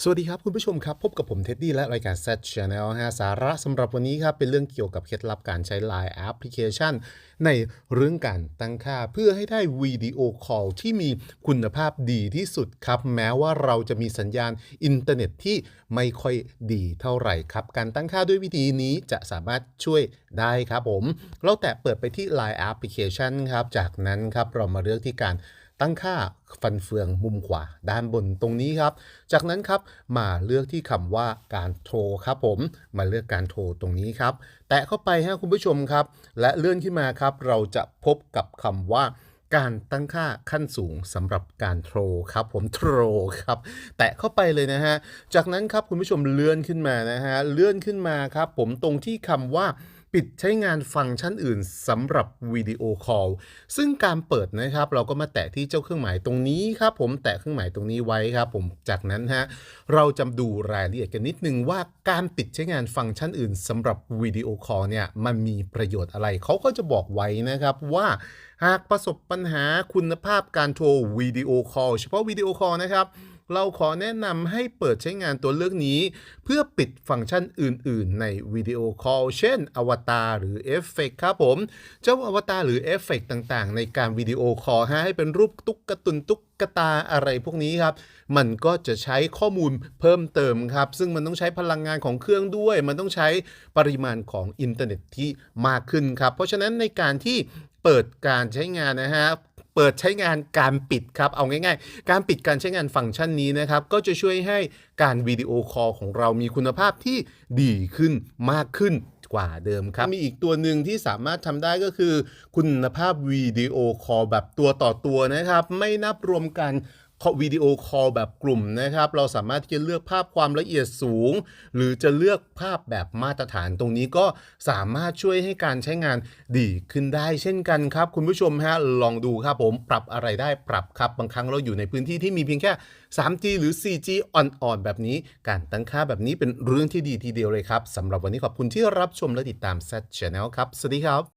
สวัสดีครับคุณผู้ชมครับ พบกับผมเท็ดดี้และรายการ Set Channel ฮะสาระสำหรับวันนี้ครับ เป็นเรื่องเกี่ยวกับเคล็ดลับการใช้ Line แอปพลิเคชัน ในเรื่องการตั้งค่า เพื่อให้ได้วิดีโอคอลที่มีคุณภาพดีที่สุดครับ แม้ว่าเราจะมีสัญญาณอินเทอร์เน็ตที่ไม่ค่อยดีเท่าไหร่ครับ การตั้งค่าด้วยวิธีนี้จะสามารถช่วยได้ครับผม เราแตะเปิดไปที่ Line แอปพลิเคชันครับจากนั้นครับเรามาเลือกที่การ ตั้งค่าฟันเฟืองมุมขวาด้านบนตรงนี้ครับ จากนั้นครับมาเลือกที่คำว่าการโทรครับผม มาเลือกการโทรตรงนี้ครับ แตะเข้าไปฮะคุณผู้ชมครับ และเลื่อนขึ้นมาครับ เราจะพบกับคำว่าการตั้งค่าขั้นสูงสำหรับการโทรครับผมโทรครับ แตะเข้าไปเลยนะฮะ จากนั้นครับคุณผู้ชมเลื่อนขึ้นมานะฮะ เลื่อนขึ้นมาครับ ผมตรงที่คำว่า ปิดใช้งานฟังก์ชันอื่นสำหรับวิดีโอคอลซึ่งการเปิดนะครับ เราก็มาแตะที่เจ้าเครื่องหมายตรงนี้ครับผมแตะเครื่องหมายตรงนี้ไว้ครับผมจากนั้นฮะเราจะดูรายละเอียดกันนิดนึงว่าการปิดใช้งานฟังก์ชันอื่นสำหรับวิดีโอคอลเนี่ยมันมีประโยชน์อะไรเขาก็จะบอกไว้นะครับว่าหากประสบปัญหาคุณภาพการโทรวิดีโอคอลเฉพาะวิดีโอคอลนะครับ เราขอแนะนำให้เปิดใช้งานตัวเลือกนี้ เพื่อปิดฟังก์ชันอื่น ๆ ในวิดีโอคอลเช่นอวตารหรือเอฟเฟกครับผม เจ้าอวตารหรือเอฟเฟกต่าง ๆ ในการวิดีโอคอลให้เป็นรูปตุ๊กตาตุนตุ๊กตาอะไรพวกนี้ครับ มันก็จะใช้ข้อมูลเพิ่มเติมครับ ซึ่งมันต้องใช้พลังงานของเครื่องด้วย มันต้องใช้ปริมาณของอินเทอร์เน็ตที่มากขึ้นครับ เพราะฉะนั้นในการที่เปิดการใช้งานนะฮะ เปิดใช้งานการปิดครับ เอาง่ายๆ การปิดการใช้งานฟังก์ชันนี้นะครับ ก็จะช่วยให้การวิดีโอคอลของเรามีคุณภาพที่ดีขึ้นมากขึ้นกว่าเดิมครับ มีอีกตัวหนึ่งที่สามารถทำได้ก็คือ คุณภาพวิดีโอคอลแบบตัวต่อตัวนะครับ ไม่นับรวมกัน วิดีโอคอลแบบกลุ่มนะครับ เราสามารถที่จะเลือกภาพความละเอียดสูง หรือจะเลือกภาพแบบมาตรฐานตรงนี้ก็สามารถช่วยให้การใช้งานดีขึ้นได้เช่นกันครับ คุณผู้ชมฮะลองดูครับผมปรับอะไรได้ปรับครับ บางครั้งเราอยู่ในพื้นที่ที่มีเพียงแค่ 3G หรือ 4G อ่อนๆแบบนี้ การตั้งค่าแบบนี้เป็นเรื่องที่ดีทีเดียวเลยครับสำหรับวันนี้ขอบคุณที่รับชมและติดตาม Z Channel ครับ สวัสดีครับ